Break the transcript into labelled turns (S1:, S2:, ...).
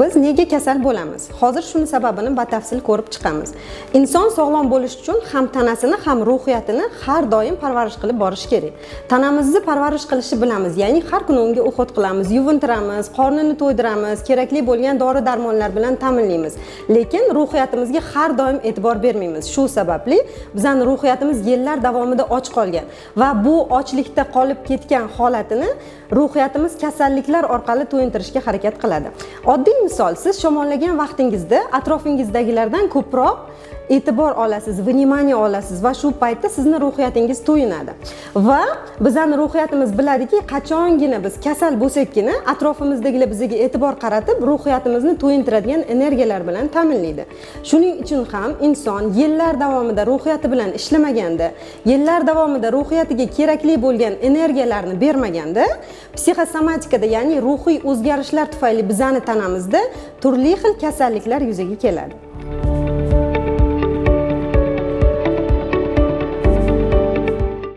S1: Biz nega kasal bo'lamiz? Hozir shuni sababini batafsil ko'rib chiqamiz. Inson sog'lom bo'lish uchun ham tanasini, ham ruhiyatini har doim parvarish qilib borish kerak. Tanamizni parvarish qilishni bilamiz, ya'ni har kuni unga ovqat qilamiz, yuvintiramiz, qornini to'ydiramiz, kerakli bo'lgan dori-darmonlar bilan ta'minlaymiz. Lekin ruhiyatimizga har doim e'tibor bermaymiz. Shu sababli bizning ruhiyatimiz yillar davomida och qolgan va bu ochlikda qolib ketgan holatini ruhiyatimiz kasalliklar orqali to'yintirishga harakat qiladi. Oddiy misol, siz shamollagan vaqtingizda atrofingizdagilardan ko'proq e'tibor olasiz, внимание olasiz va shu paytda sizni ruhiyatingiz to'yinadi. Va bizning ruhiyatimiz biladiki, qachongina biz kasal bo'lsakkina atrofimizdagilar bizga e'tibor qaratib, ruhiyatimizni to'yintiradigan energiyalar bilan ta'minlaydi. Shuning uchun ham inson yillar davomida ruhiyati bilan ishlamaganda, yillar davomida ruhiyatiga kerakli bo'lgan energiyalarni bermaganda, psixosomatikada, ya'ni ruhiy o'zgarishlar tufayli bizani tanamizda turli xil kasalliklar yuzaga keladi.